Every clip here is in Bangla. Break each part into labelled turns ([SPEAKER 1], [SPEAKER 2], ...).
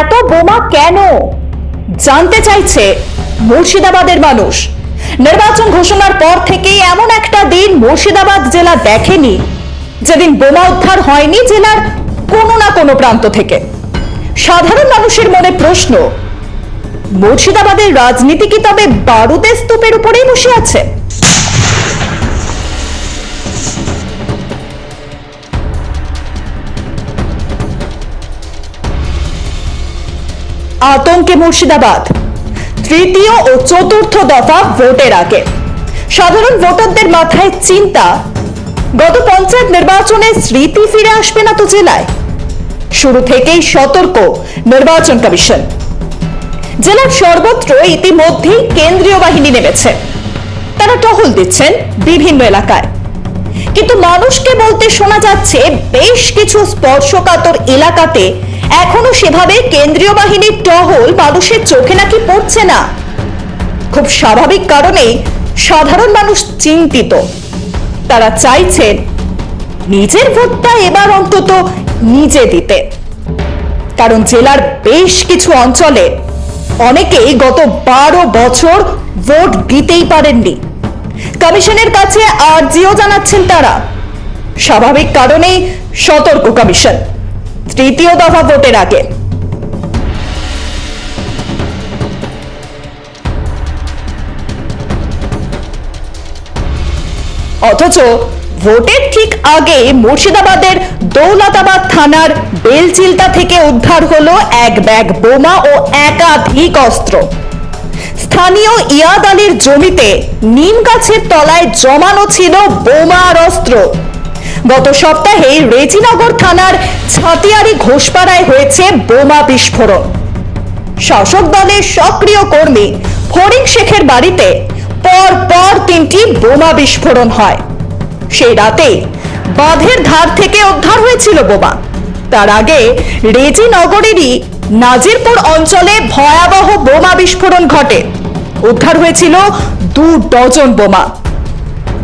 [SPEAKER 1] এত বোমা কেন? জানতে চাইছে মুর্শিদাবাদের মানুষ। নির্বাচন ঘোষণার পর থেকেই এমন একটা দিন মুর্শিদাবাদ জেলা দেখেনি, যেদিন বোমা উদ্ধার হয়নি জেলার কোনো না কোনো প্রান্ত থেকে। সাধারণ মানুষের মনে প্রশ্ন, মুর্শিদাবাদের রাজনীতি কি তবে বারুদের স্তূপের উপরেই বসে আছে? আতঙ্কে মুর্শিদাবাদ। তৃতীয় ও চতুর্থ দফা ভোটের আগে। সাধারণ ভোটারদের মাথায় চিন্তা। গত পঞ্চায়েত নির্বাচনে স্মৃতি ফিরে আসবে না তো জেলায়। শুরু থেকেই সতর্ক নির্বাচন কমিশন। জেলার সর্বত্র ইতিমধ্যেই কেন্দ্রীয় বাহিনী নেমেছে। তারা টহল দিচ্ছেন বিভিন্ন এলাকায়। কিন্তু মানুষকে বলতে শোনা যাচ্ছে, বেশ কিছু স্পর্শকাতর এলাকাতে এখনও সেভাবে কেন্দ্রীয় বাহিনীর টহল মানুষের চোখে নাকি পড়ছে না। খুব স্বাভাবিক কারণেই সাধারণ মানুষ চিন্তিত। তারা চাইছেন নিজের ভোটটা এবার অন্তত নিজে দিতে। কারণ জেলার বেশ কিছু অঞ্চলে অনেকেই গত বারো বছর ভোট দিতেই পারেননি। কমিশনের কাছে আর্জিও জানাচ্ছেন তারা। স্বাভাবিক কারণেই সতর্ক কমিশন। তৃতীয় দফা ভোটের আগে। অথচ ভোটের ঠিক আগে মুর্শিদাবাদের দৌলতাবাদ থানার বেলচিলতা থেকে উদ্ধার হলো এক ব্যাগ বোমা ও একাধিক অস্ত্র। স্থানীয় ইয়াদ আলীর জমিতে নিম গাছের তলায় জমানো ছিল বোমা আর অস্ত্র। গত সপ্তাহে রেজিনগর থানার ছাতিয়ারি ঘোষপাড়ায় হয়েছে বোমা বিস্ফোরণ। শাসক দলের সক্রিয় কর্মী ফরিক শেখের বাড়িতে পর পর তিনটি বোমা বিস্ফোরণ হয়। সেই রাতে বাঁধের ধার থেকে উদ্ধার হয়েছিল বোমা। তার আগে রেজিনগরেরই নাজিরপুর অঞ্চলে ভয়াবহ বোমা বিস্ফোরণ ঘটে। উদ্ধার হয়েছিল দু ডজন বোমা।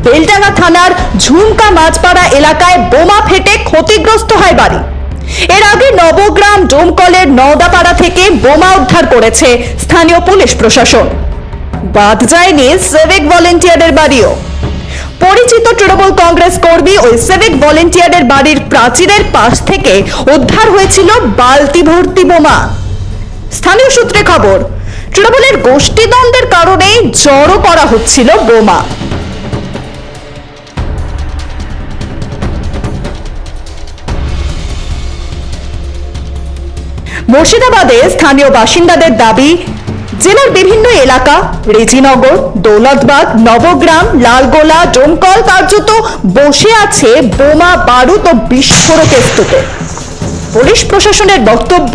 [SPEAKER 1] বেলডাঙ্গা থানার ঝুমকা মাঝপাড়া এলাকায় বোমা ফেটে ক্ষতিগ্রস্ত হয় বাড়ি। এর আগে নবগ্রাম ডোমকলের নওদাপাড়া থেকে বোমা উদ্ধার করেছে স্থানীয় পুলিশ প্রশাসন। বাদ যায়নি সিভিক ভলেন্টিয়ারের বাড়িও। পরিচিত তৃণমূল কংগ্রেস কর্মী ওই সেভিক ভলেন্টিয়ারের বাড়ির প্রাচীরের পাশ থেকে উদ্ধার হয়েছিল বালতি ভর্তি বোমা। স্থানীয় সূত্রে খবর, তৃণমূলের গোষ্ঠীদ্বন্দ্বের কারণে জড়ো করা হচ্ছিল বোমা। মুর্শিদাবাদে স্থানীয় বাসিন্দাদের দাবি, জেলার বিভিন্ন এলাকা, রেজিনগর, দৌলতবাগ, নবগ্রাম, লালগোলা, ডোমকল কার্যত বসে আছে বোমা, বারুদ ও বিস্ফোরকের স্তূপে পুলিশ প্রশাসনের বক্তব্য,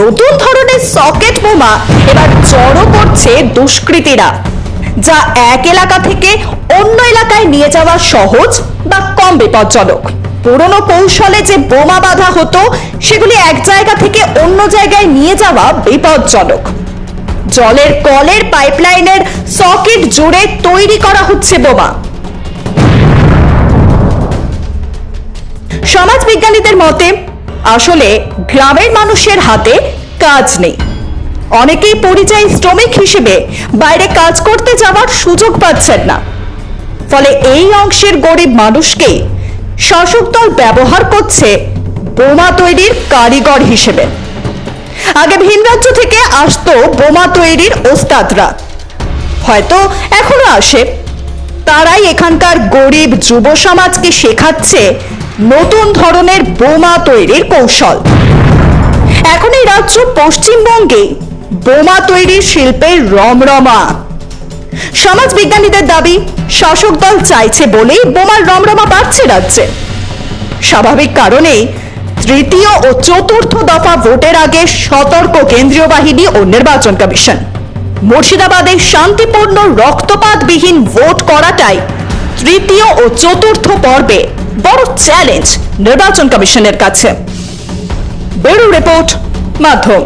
[SPEAKER 1] নতুন ধরনের সকেট বোমা এবার জড়ো করছে দুষ্কৃতীরা, যা এক এলাকা থেকে অন্য এলাকায় নিয়ে যাওয়া সহজ বা কম বিপজ্জনক। পুরনো কৌশলে যে বোমা বাঁধা হতো, সেগুলি এক জায়গা থেকে অন্য জায়গায় নিয়ে যাওয়া বিপজ্জনক। জলের কলের পাইপলাইনের সকেট জুড়ে তৈরি করা হচ্ছে বোমা। সমাজ বিজ্ঞানীদের মতে, আসলে গ্রামের মানুষের হাতে কাজ নেই। অনেকেই পরিযায়ী শ্রমিক হিসেবে বাইরে কাজ করতে যাওয়ার সুযোগ পাচ্ছেন না। ফলে এই অংশের গরিব মানুষকেই শাসক দল ব্যবহার করছে বোমা তৈরির কারিগর হিসেবে। আগে ভিন রাজ্য থেকে আসতো বোমা তৈরির ওস্তাদরা। হয়তো এখনও আসে। তারাই এখানকার গরিব যুব সমাজকে শেখাচ্ছে নতুন ধরনের বোমা তৈরির কৌশল। এখন এই রাজ্য পশ্চিমবঙ্গে বোমা তৈরির শিল্পের রমরমা। সমাজ বিজ্ঞানীদের দাবি, শাসক দল চাইছে বলেই বোমার রমরমা বাড়ছে রাজ্যে। স্বাভাবিক কারণেই তৃতীয় ও চতুর্থ দফা ভোটের আগে সতর্ক কেন্দ্রীয় বাহিনী ও নির্বাচন কমিশন। মুর্শিদাবাদে শান্তিপূর্ণ রক্তপাতবিহীন ভোট করাটাই তৃতীয় ও চতুর্থ পর্বে বড় চ্যালেঞ্জ নির্বাচন কমিশনের কাছে। ব্যুরো রিপোর্ট, মাধ্যম।